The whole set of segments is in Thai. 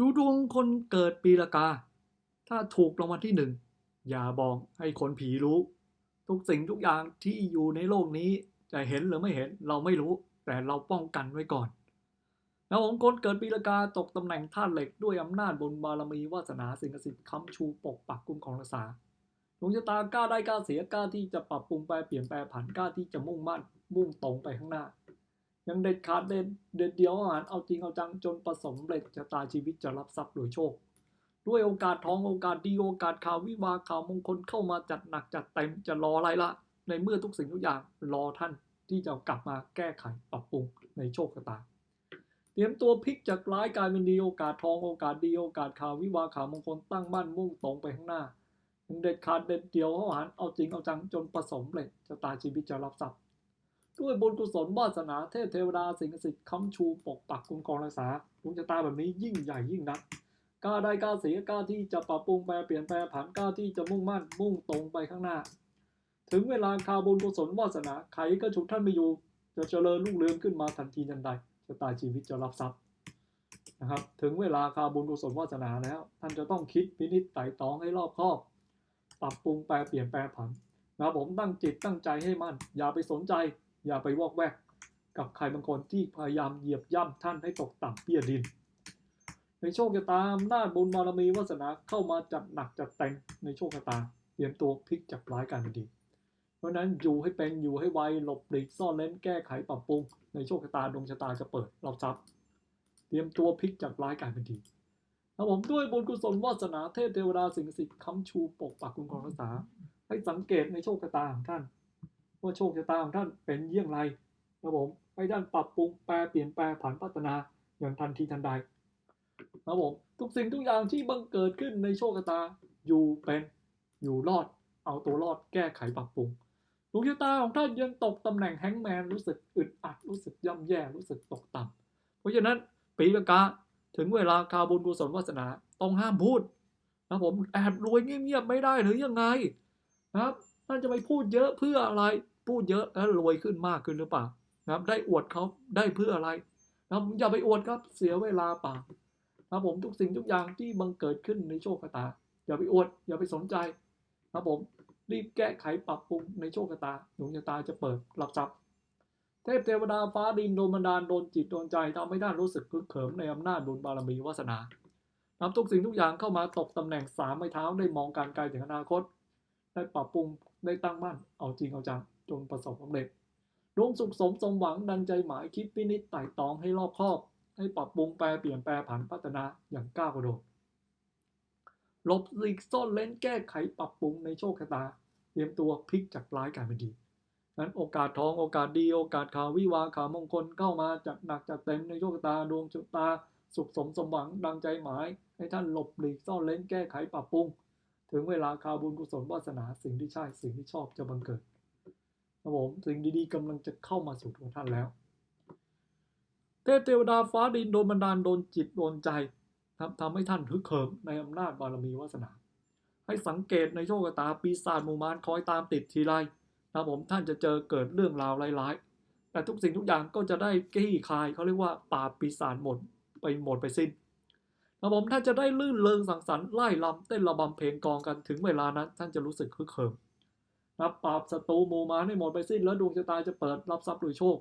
ดูดวงคนเกิดปีละกา ถ้าถูกรางวัลที่หนึ่ง อย่าบอกให้คนผีรู้ ทุกสิ่งทุกอย่างที่อยู่ในโลกนี้จะเห็นหรือไม่เห็นเราไม่รู้ แต่เราป้องกันไว้ก่อนแล้วองคนเกิดปีละกาตกตำแหน่งธาตุเหล็กด้วยอำนาจบุญบารมีวาสนาสิ่งศักดิ์สิทธิ์ค้ำชูปกปักคุ้มครองรักษาดวงชะตากล้าได้กล้าเสียกล้าที่จะปรับปรุงแปลเปลี่ยนแปลผันกล้าที่จะมุ่งมั่นมุ่งตรงไปข้างหน้า ยังเด็ดขาดเด็ดเด็ดเดียวอาหารเอาจริงเอาจังจนประสมเร็จชะตาชีวิตจะรับทรัพย์โดยโชค ด้วยโอกาสทองโอกาสดีโอกาสข่าววิวาข่าวมงคลเข้ามาจัดหนักจัดเต็มจะรออะไรละ ในเมื่อทุกสิ่งทุกอย่างรอท่านที่จะกลับมาแก้ไขปรับปรุงในโชคชะตาเตรียมตัวพลิกจากร้ายกลายเป็นดีโอกาสทองโอกาสดีโอกาสข่าววิวาข่าวมงคลตั้งมั่นมุ่งตรงไปข้างหน้ายังเด็ดขาดเด็ดเดียวอาหารเอาจริงเอาจังจนประสมเร็จชะตาชีวิตจะรับทรัพย์ ด้วยบุญกุศลวาสนาเทพเทวดาสิ่งศักดิ์สิทธิ์ค้ำชูปกปักคุ้มครองรักษาดวงชะตาแบบนี้ยิ่งใหญ่ยิ่งนักกล้าได้กล้าเสียกล้าที่จะปรับปรุงแปลเปลี่ยนแปลผันกล้าที่จะมุ่งมั่นมุ่งตรงไปข้างหน้า ถึงเวลาคาบุญกุศลวาสนาใครก็ฉุดท่านไม่อยู่จะเจริญรุ่งเรืองขึ้นมาทันทีทันใดชะตาชีวิตจะรับทรัพย์นะครับถึงเวลาคาบุญกุศลวาสนาแล้ว ท่านจะต้องคิดพินิจไต่ตองให้รอบคอบ ปรับปรุงแปลเปลี่ยนแปลผันนะผมตั้งจิตตั้งใจให้มั่นอย่าไปสนใจ อย่าไปวอกแวกกับใครบางคนที่พยายามเหยียบย่ำท่านให้ตกต่ำเปี้ยดิน ในโชคชะตาอำนาจบุญบารมีวาสนาเข้ามาจัดหนักจัดเต็มในโชคชะตาเตรียมตัวพลิกจากร้ายกลายเป็นดี เพราะนั้นอยู่ให้เป็นอยู่ให้ไวหลบหลีกซ่อนเล้นแก้ไขปรับปรุง ในโชคชะตาดวงชะตาจะเปิดรับทรัพย์ เตรียมตัวพลิกจากร้ายกลายเป็นดีครับผมด้วยบุญกุศลวาสนาเทพเทวดาสิ่งศักดิ์สิทธิ์ค้ำชูปกปักคุ้มครองรักษาให้สังเกตในโชคชะตาของท่าน ว่าโชคชะตาของท่านเป็นเยี่ยงไรครับผมให้ท่านปรับปรุงแปลเปลี่ยนแปลผันพัฒนาอย่างทันทีทันใดครับผมทุกสิ่งทุกอย่างที่บังเกิดขึ้นในโชคชะตาอยู่เป็นอยู่รอดเอาตัวรอดแก้ไขปรับปรุงดวงชะตาของท่านยังตกตำแหน่งแฮงก์แมนรู้สึกอึดอัดรู้สึกย่ำแย่รู้สึกตกต่ำเพราะฉะนั้นปีละกาถึงเวลาคาบุญกุศลวาสนาต้องห้ามพูดนะผมแอบรวยเงียบๆไม่ได้หรือยังไงนะครับท่านจะไปพูดเยอะเพื่ออะไร พูดเยอะแล้วรวยขึ้นมากขึ้นหรือเปล่านะครับ ได้อวดเขาได้เพื่ออะไรนะอย่าไปอวดครับเสียเวลาเปล่านะครับผมทุกสิ่งทุกอย่างที่บังเกิดขึ้นในโชคชะตา อย่าไปอวด อย่าไปสนใจนะครับผมรีบแก้ไขปรับปรุงในโชคชะตาดวงชะตาจะเปิดรับทรัพย์เทพเทวดาฟ้าดินโดนบันดาลโดนจิตโดนใจทำให้ท่านรู้สึกคึกเขิมในอำนาจบุญบารมีวาสนานับทุกสิ่งทุกอย่างเข้ามาตกตำแหน่งสามไม้เท้าได้มองการไกลถึงอนาคต ได้ปรับปรุงได้ตั้งมั่นเอาจริงเอาจัง จนประสบความสำเร็จดวงสุขสมสมหวังดังใจหมายคิดพินิจไต่ตองให้รอบคอบ ให้ปรับปรุงแปลเปลี่ยนแปลผันพัฒนาอย่างก้าวกระโดดหลบหลีกซ่อนเลนแก้ไขปรับปรุงในโชคชะตา เตรียมตัวพลิกจากร้ายกลายเป็นดีนั้นโอกาสทองโอกาสดีโอกาสข่าววิวาข่าวมงคลเข้ามาจัดหนักจัดเต็มในโชคชะตาดวงชะตา สุขสมสมหวังดังใจหมาย ให้ท่านหลบหลีกซ่อนเลนแก้ไขปรับปรุง ถึงเวลาคาวบุญกุศลวาสนาสิ่งที่ใช่สิ่งที่ชอบจะบังเกิด ครับผมสิ่งดีๆกำลังจะเข้ามาสู่ตัวท่านแล้ว เทพเทวดาฟ้าดินโดนบันดาลโดนจิตโดนใจทำทำให้ท่านฮึกเหิมในอำนาจบารมีวาสนา ให้สังเกตในโชคตาปีศาจมูมารคอยตามติดทีไรนะครับผมท่านจะเจอเกิดเรื่องราวร้ายๆ แต่ทุกสิ่งทุกอย่างก็จะได้กี้คายเขาเรียกว่าปราปีศาจหมดไปหมดไปสิ้นครับผมท่านจะได้ลื่นเริงสังสรรค์ไล่ลำเต้นระบำเพลงกองกันถึงเวลานั้น ท่านจะรู้สึกคึกเขิม นะครับปราบศัตรูมูมาให้หมดไปสิ้นแล้วดวงชะตาจะเปิดรับทรัพย์โดยโชค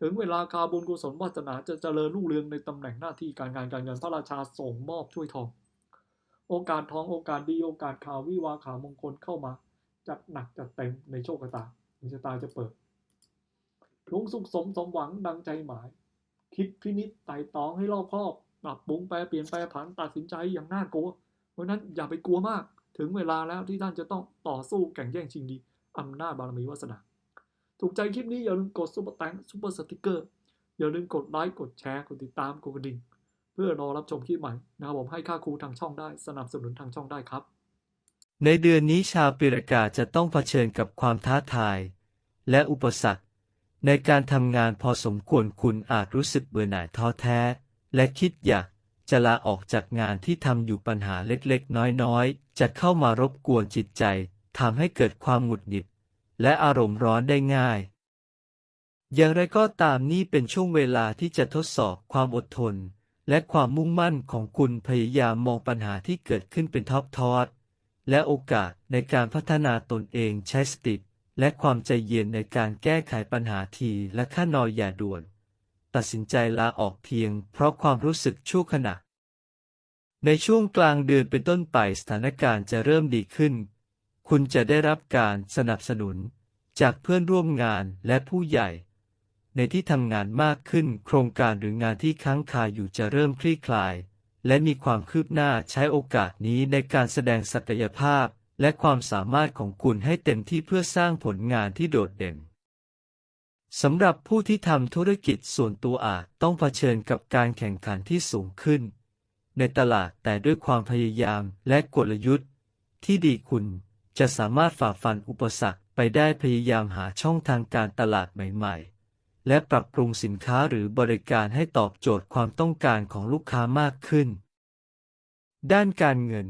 ถึงเวลาคาบุญกุศลวาสนาจะเจริญรุ่งเรืองในตำแหน่งหน้าที่การงานการเงินพระราชาส่งมอบช่วยทอง โอกาสทองโอกาสดีโอกาสข่าววิวาข่าวมงคลเข้ามา จัดหนักจัดเต็มในโชคชะตาดวงชะตาจะเปิดลุงสุขสมสมหวังดังใจหมาย คิดพินิจไต่ตองให้รอบคอบปรับปรุงแปลเปลี่ยนแปลผันตัดสินใจอย่างน่ากลัว เพราะนั้นอย่าไปกลัวมาก ถึงเวลาแล้วที่ท่านจะต้องต่อสู้แข่งแย่งชิงดีอำนาจบารมีวาสนา ถูกใจคลิปนี้อย่าลืมกดซุปเปอร์แตงซุปเปอร์สติกเกอร์อย่าลืมกดไลค์กดแชร์กดติดตามกดกระดิ่ง เพื่อรอรับชมคลิปใหม่นะครับผมให้ค่าครูทางช่องได้สนับสนุนทางช่องได้ครับ ในเดือนนี้ชาวปีรากาจะต้องเผชิญกับความท้าทาย และอุปสรรค ในการทำงานพอสมควรคุณอาจรู้สึกเบื่อหน่ายท้อแท้ และคิดอยาก จะลาออกจากงานที่ทำอยู่ปัญหาเล็กๆ น้อยๆ จะเข้ามารบกวนจิตใจทำให้เกิดความหงุดหงิด และอารมณ์ร้อนได้ง่าย อย่างไรก็ตามนี่เป็นช่วงเวลาที่จะทดสอบความอดทน และความมุ่งมั่นของคุณพยายามมองปัญหาที่เกิดขึ้นเป็นท็อดทอดและโอกาสในการพัฒนาตนเองใช้สติและความใจเย็นในการแก้ไขปัญหาทีและขั้นนอยอย่าด่วน ตัดสินใจลาออกเพียง เพราะความรู้สึกชั่วขณะ ในช่วงกลางเดือนเป็นต้นไปสถานการณ์จะเริ่มดีขึ้น คุณจะได้รับการสนับสนุน จากเพื่อนร่วมงานและผู้ใหญ่ ในที่ทำงานมากขึ้น โครงการหรืองานที่ค้างคาอยู่จะเริ่มคลี่คลาย และมีความคืบหน้าใช้โอกาสนี้ในการแสดงศักยภาพและความสามารถของคุณให้เต็มที่เพื่อสร้างผลงานที่โดดเด่น สำหรับผู้ที่ทำธุรกิจส่วนตัวอาจต้องเผชิญกับการแข่งขันที่สูงขึ้น ในตลาดแต่ด้วยความพยายามและกลยุทธ์ ที่ดีคุณจะสามารถฝ่าฟันอุปสรรคไปได้พยายามหาช่องทางการตลาดใหม่ๆ และปรับปรุงสินค้าหรือบริการให้ตอบโจทย์ความต้องการของลูกค้ามากขึ้น ด้านการเงิน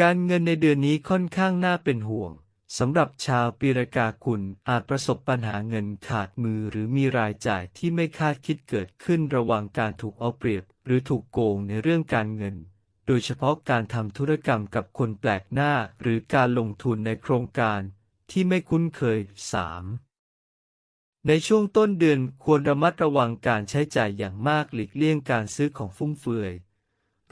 การเงินในเดือนนี้ค่อนข้างน่าเป็นห่วง สำหรับชาวปีรากาคุณอาจประสบปัญหาเงินขาดมือหรือมีรายจ่ายที่ไม่คาดคิดเกิดขึ้นระหว่างการถูกเอาเปรียบ หรือถูกโกงในเรื่องการเงิน โดยเฉพาะการทำธุรกรรมกับคนแปลกหน้า หรือการลงทุนในโครงการที่ไม่คุ้นเคย 3. ในช่วงต้นเดือนควรระมัดระวังการใช้จ่ายอย่างมากหลีกเลี่ยงการซื้อของฟุ่มเฟือย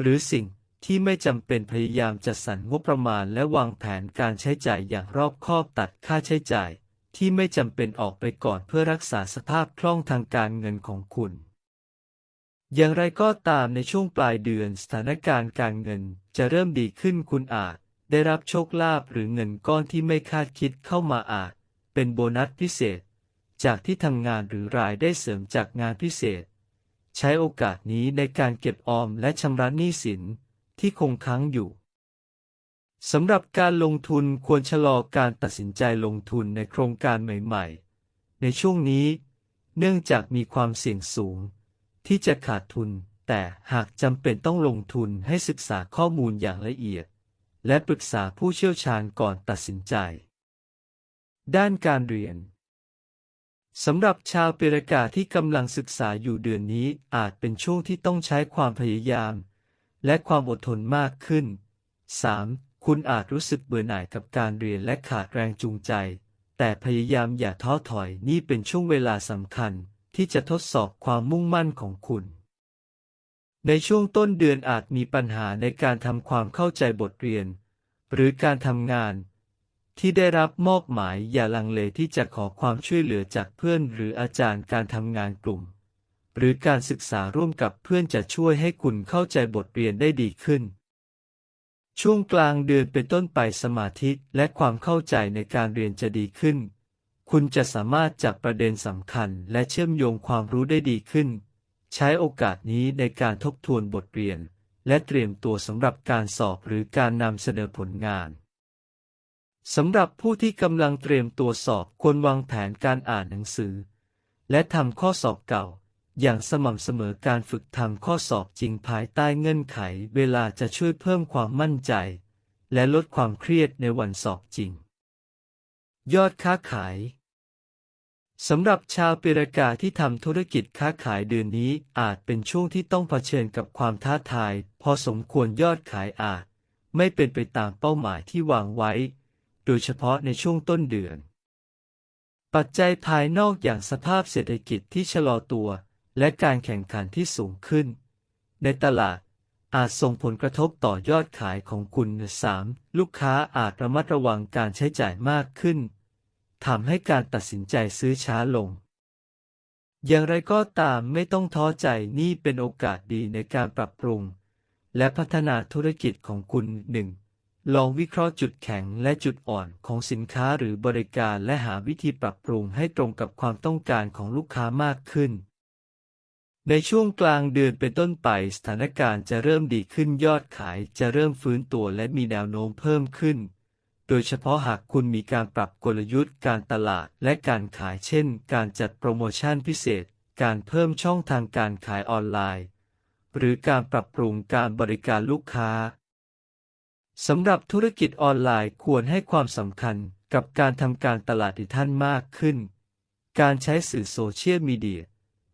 หรือสิ่ง ที่ไม่จำเป็นพยายามจัดสรรงบประมาณและวางแผนการใช้จ่ายอย่างรอบคอบตัดค่าใช้จ่าย ที่ไม่จำเป็นออกไปก่อนเพื่อรักษาสภาพคล่องทางการเงินของคุณ อย่างไรก็ตามในช่วงปลายเดือนสถานการณ์การเงินจะเริ่มดีขึ้นคุณอาจได้รับโชคลาภหรือเงินก้อนที่ไม่คาดคิดเข้ามาอาจ เป็นโบนัสพิเศษ จากที่ทำงานหรือรายได้เสริมจากงานพิเศษ ใช้โอกาสนี้ในการเก็บออมและชำระหนี้สิน ที่คงค้างอยู่สำหรับการลงทุนควรชะลอการตัดสินใจลงทุนในโครงการใหม่ๆ ในช่วงนี้ เนื่องจากมีความเสี่ยงสูง ที่จะขาดทุน แต่หากจำเป็นต้องลงทุนให้ศึกษาข้อมูลอย่างละเอียด และปรึกษาผู้เชี่ยวชาญก่อนตัดสินใจ ด้านการเรียนสำหรับชาวเปรากาที่กำลังศึกษาอยู่เดือนนี้อาจเป็นช่วงที่ต้องใช้ความพยายาม และความอดทนมากขึ้น 3. คุณอาจรู้สึกเบื่อหน่ายกับการเรียนและขาดแรงจูงใจ แต่พยายามอย่าท้อถอยนี่เป็นช่วงเวลาสำคัญ ที่จะทดสอบความมุ่งมั่นของคุณ ในช่วงต้นเดือนอาจมีปัญหาในการทำความเข้าใจบทเรียน หรือการทำงาน ที่ได้รับมอบหมายอย่าลังเลที่จะขอความช่วยเหลือจากเพื่อนหรืออาจารย์การทำงานกลุ่ม หรือการศึกษาร่วมกับเพื่อนจะช่วยให้คุณเข้าใจบทเรียนได้ดีขึ้น ช่วงกลางเดือนเป็นต้นไปสมาธิและความเข้าใจในการเรียนจะดีขึ้น คุณจะสามารถจับประเด็นสำคัญและเชื่อมโยงความรู้ได้ดีขึ้น ใช้โอกาสนี้ในการทบทวนบทเรียน และเตรียมตัวสำหรับการสอบหรือการนำเสนอผลงานสำหรับผู้ที่กำลังเตรียมตัวสอบควรวางแผนการอ่านหนังสือ และทำข้อสอบเก่า อย่างสม่ำเสมอการฝึกทำข้อสอบจริงภายใต้เงื่อนไขเวลาจะช่วยเพิ่มความมั่นใจ และลดความเครียดในวันสอบจริง ยอดค้าขายสำหรับชาวเปรากาที่ทำธุรกิจค้าขายเดือนนี้อาจเป็นช่วงที่ต้องเผชิญกับความท้าทาย พอสมควรยอดขายอาจ ไม่เป็นไปตามเป้าหมายที่วางไว้ โดยเฉพาะในช่วงต้นเดือน ปัจจัยภายนอกอย่างสภาพเศรษฐกิจที่ชะลอตัว และการแข่งขันที่สูงขึ้น ในตลาดอาจส่งผลกระทบต่อยอดขายของคุณ 3. ลูกค้าอาจระมัดระวังการใช้จ่ายมากขึ้น ทำให้การตัดสินใจซื้อช้าลง อย่างไรก็ตามไม่ต้องท้อใจนี่เป็นโอกาสดีในการปรับปรุง และพัฒนาธุรกิจของคุณหนึ่งลองวิเคราะห์จุดแข็งและจุดอ่อนของสินค้าหรือบริการและหาวิธีปรับปรุงให้ตรงกับความต้องการของลูกค้ามากขึ้น ในช่วงกลางเดือนเป็นต้นไปสถานการณ์จะเริ่มดีขึ้นยอดขายจะเริ่มฟื้นตัวและมีแนวโน้มเพิ่มขึ้น โดยเฉพาะหากคุณมีการปรับกลยุทธ์การตลาดและการขายเช่น การจัดโปรโมชั่นพิเศษ การเพิ่มช่องทางการขายออนไลน์ หรือการปรับปรุงการบริการลูกค้าสำหรับธุรกิจออนไลน์ควรให้ความสำคัญกับการทำการตลาดดิท่านมากขึ้น การใช้สื่อโซเชียลมีเดีย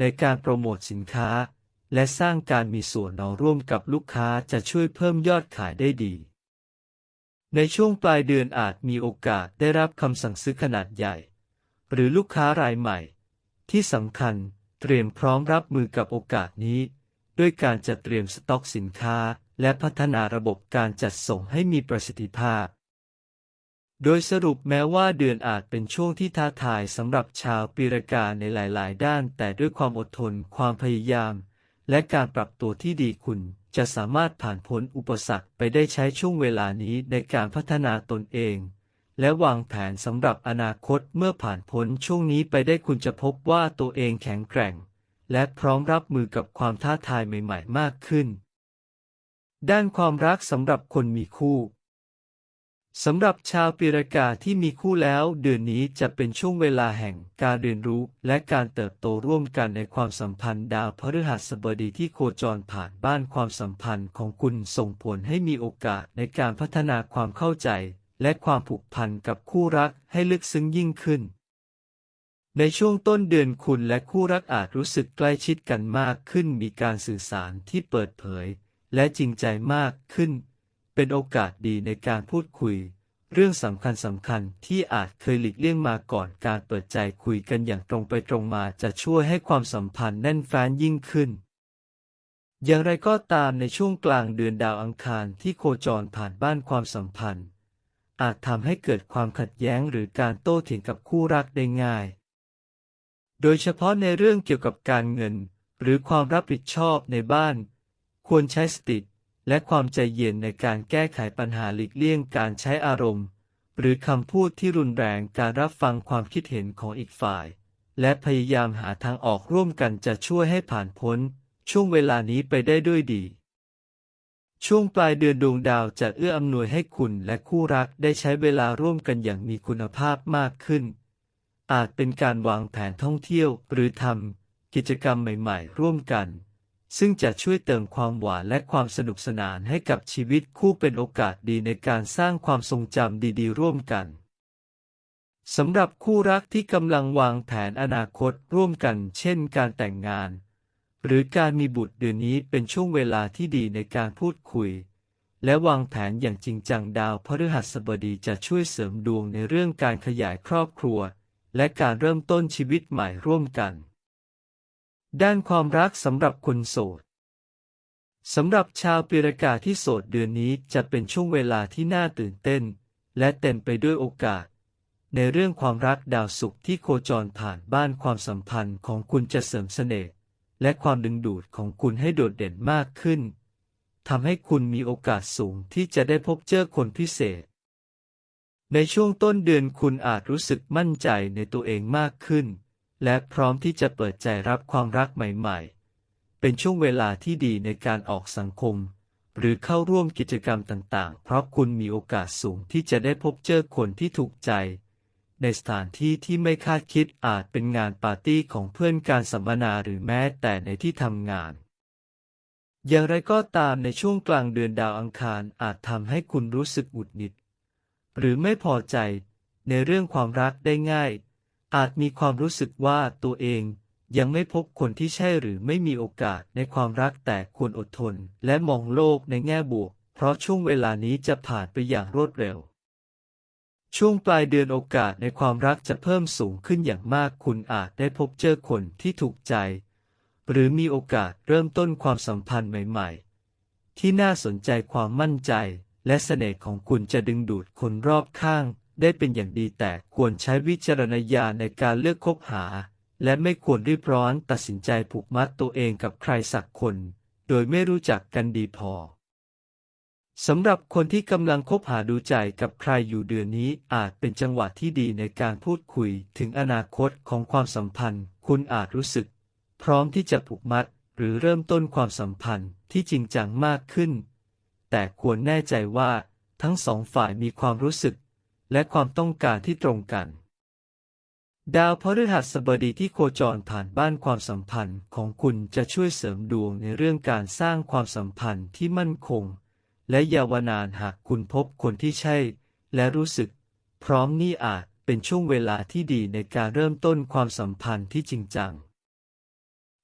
ในการโปรโมทสินค้า และสร้างการมีส่วนเอร่วมกับลูกค้าจะช่วยเพิ่มยอดขายได้ดี ในช่วงปลายเดือนอาจมีโอกาสได้รับคำสั่งซื้อขนาดใหญ่ หรือลูกค้ารายใหม่ ที่สำคัญเตรียมพร้อมรับมือกับโอกาสนี้ ด้วยการจัดเตรียมสต็อกสินค้า และพัฒนาระบบการจัดส่งให้มีประสิทธิภาพ โดยสรุปแม้ว่าเดือนอาจเป็นช่วงที่ท้าทายสำหรับชาวปีรกาในหลาย ๆ ด้าน แต่ด้วยความอดทน ความพยายาม และการปรับตัวที่ดีคุณ จะสามารถผ่านพ้นอุปสรรคไปได้ใช้ช่วงเวลานี้ในการพัฒนาตนเอง และวางแผนสำหรับอนาคตเมื่อผ่านพ้นช่วงนี้ไปได้คุณจะพบว่าตัวเองแข็งแกร่ง และพร้อมรับมือกับความท้าทายใหม่ ๆ มากขึ้น ด้านความรักสำหรับคนมีคู่ สำหรับชาวปีรากาที่มีคู่แล้วเดือนนี้จะเป็นช่วงเวลาแห่งการเรียนรู้และการเติบโตร่วมกันในความสัมพันธ์ดาวพฤหัสบดีที่โคจรผ่านบ้านความสัมพันธ์ของคุณส่งผลให้มีโอกาสในการพัฒนาความเข้าใจ และความผูกพันกับคู่รักให้ลึกซึ้งยิ่งขึ้น ในช่วงต้นเดือนคุณและคู่รักอาจรู้สึกใกล้ชิดกันมากขึ้นมีการสื่อสารที่เปิดเผย และจริงใจมากขึ้น เป็นโอกาสดีในการพูดคุย เรื่องสำคัญสำคัญที่อาจเคยหลีกเลี่ยงมาก่อนการเปิดใจคุยกันอย่างตรงไปตรงมาจะช่วยให้ความสัมพันธ์แน่นแฟ้นยิ่งขึ้น อย่างไรก็ตามในช่วงกลางเดือนดาวอังคารที่โคจรผ่านบ้านความสัมพันธ์ อาจทำให้เกิดความขัดแย้งหรือการโต้เถียงกับคู่รักได้ง่าย โดยเฉพาะในเรื่องเกี่ยวกับการเงิน หรือความรับผิดชอบในบ้าน ควรใช้สติ และความใจเย็นในการแก้ไขปัญหาหลีกเลี่ยงการใช้อารมณ์ หรือคำพูดที่รุนแรงการรับฟังความคิดเห็นของอีกฝ่าย และพยายามหาทางออกร่วมกันจะช่วยให้ผ่านพ้น ช่วงเวลานี้ไปได้ด้วยดี ช่วงปลายเดือนดวงดาวจะเอื้ออำนวยให้คุณและคู่รักได้ใช้เวลาร่วมกันอย่างมีคุณภาพมากขึ้น อาจเป็นการวางแผนท่องเที่ยวหรือทำกิจกรรมใหม่ ๆ ร่วมกัน ซึ่งจะช่วยเติมความหวานและความสนุกสนานให้กับชีวิตคู่เป็นโอกาสดีในการสร้างความทรงจำดีๆ ร่วมกันสำหรับคู่รักที่กำลังวางแผนอนาคตร่วมกัน เช่นการแต่งงาน หรือการมีบุตรเดือนนี้เป็นช่วงเวลาที่ดีในการพูดคุย และวางแผนอย่างจริงจังดาวพฤหัสบดีจะช่วยเสริมดวงในเรื่องการขยายครอบครัว และการเริ่มต้นชีวิตใหม่ร่วมกัน ด้านความรักสำหรับคนโสดสำหรับชาวปีรากาที่โสดเดือนนี้จะเป็นช่วงเวลาที่น่าตื่นเต้น และเต็มไปด้วยโอกาส ในเรื่องความรักดาวศุกร์ที่โคจรผ่านบ้านความสัมพันธ์ของคุณจะเสริมเสน่ห์และความดึงดูดของคุณให้โดดเด่นมากขึ้นทำให้คุณมีโอกาสสูงที่จะได้พบเจอคนพิเศษ ในช่วงต้นเดือนคุณอาจรู้สึกมั่นใจในตัวเองมากขึ้น และพร้อมที่จะเปิดใจรับความรักใหม่ ๆ เป็นช่วงเวลาที่ดีในการออกสังคม หรือเข้าร่วมกิจกรรมต่างๆ เพราะคุณมีโอกาสสูงที่จะได้พบเจอคนที่ถูกใจ ในสถานที่ที่ไม่คาดคิดอาจเป็นงานปาร์ตี้ของเพื่อนการสัมมนาหรือแม้แต่ในที่ทำงานอย่างไรก็ตามในช่วงกลางเดือนดาวอังคารอาจทำให้คุณรู้สึกหงุดหงิด หรือไม่พอใจในเรื่องความรักได้ง่าย อาจมีความรู้สึกว่าตัวเองยังไม่พบคนที่ใช่หรือไม่มีโอกาสในความรักแต่ควรอดทน และมองโลกในแง่บวก เพราะช่วงเวลานี้จะผ่านไปอย่างรวดเร็ว ช่วงปลายเดือนโอกาสในความรักจะเพิ่มสูงขึ้นอย่างมากคุณอาจได้พบเจอคนที่ถูกใจ หรือมีโอกาสเริ่มต้นความสัมพันธ์ใหม่ ๆ ที่น่าสนใจความมั่นใจ และเสน่ห์ของคุณจะดึงดูดคนรอบข้าง ได้เป็นอย่างดีแต่ควรใช้วิจารณญาณในการเลือกคบหา และไม่ควรรีบร้อนตัดสินใจผูกมัดตัวเองกับใครสักคน โดยไม่รู้จักกันดีพอสำหรับคนที่กำลังคบหาดูใจกับใครอยู่เดือนนี้อาจเป็นจังหวะที่ดีในการพูดคุยถึงอนาคตของความสัมพันธ์ คุณอาจรู้สึก พร้อมที่จะผูกมัด หรือเริ่มต้นความสัมพันธ์ที่จริงจังมากขึ้น แต่ควรแน่ใจว่า ทั้งสองฝ่ายมีความรู้สึก และความต้องการที่ตรงกัน ดาวพฤหัสบดีที่โคจรผ่านบ้านความสัมพันธ์ของคุณจะช่วยเสริมดวงในเรื่องการสร้างความสัมพันธ์ที่มั่นคง และยาวนานหากคุณพบคนที่ใช่ และรู้สึก พร้อมนี่อาจเป็นช่วงเวลาที่ดีในการเริ่มต้นความสัมพันธ์ที่จริงจัง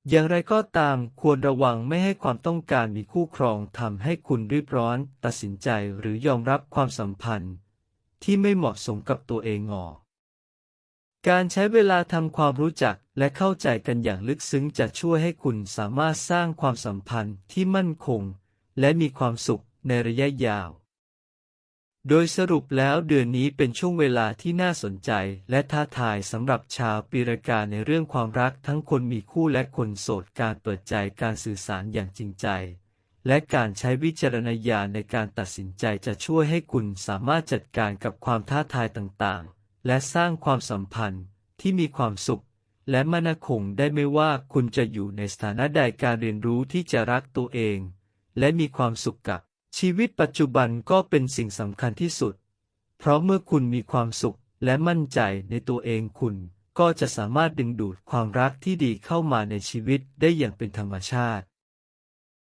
อย่างไรก็ตามควรระวังไม่ให้ความต้องการมีคู่ครองทำให้คุณรีบร้อน ตัดสินใจหรือยอมรับความสัมพันธ์ ที่ไม่เหมาะสมกับตัวเองออก การใช้เวลาทำความรู้จักและเข้าใจกันอย่างลึกซึ้งจะช่วยให้คุณสามารถสร้างความสัมพันธ์ที่มั่นคง และมีความสุขในระยะยาว โดยสรุปแล้วเดือนนี้เป็นช่วงเวลาที่น่าสนใจและท้าทายสำหรับชาวปีรากาในเรื่องความรักทั้งคนมีคู่และคนโสดการเปิดใจการสื่อสารอย่างจริงใจ และการใช้วิจารณญาณในการตัดสินใจจะช่วยให้คุณสามารถจัดการกับความท้าทายต่างๆ และสร้างความสัมพันธ์ที่มีความสุข และมั่นคงได้ไม่ว่าคุณจะอยู่ในสถานะใดการเรียนรู้ที่จะรักตัวเอง และมีความสุขกับ ชีวิตปัจจุบันก็เป็นสิ่งสำคัญที่สุด เพราะเมื่อคุณมีความสุขและมั่นใจในตัวเองคุณ ก็จะสามารถดึงดูดความรักที่ดีเข้ามาในชีวิตได้อย่างเป็นธรรมชาติ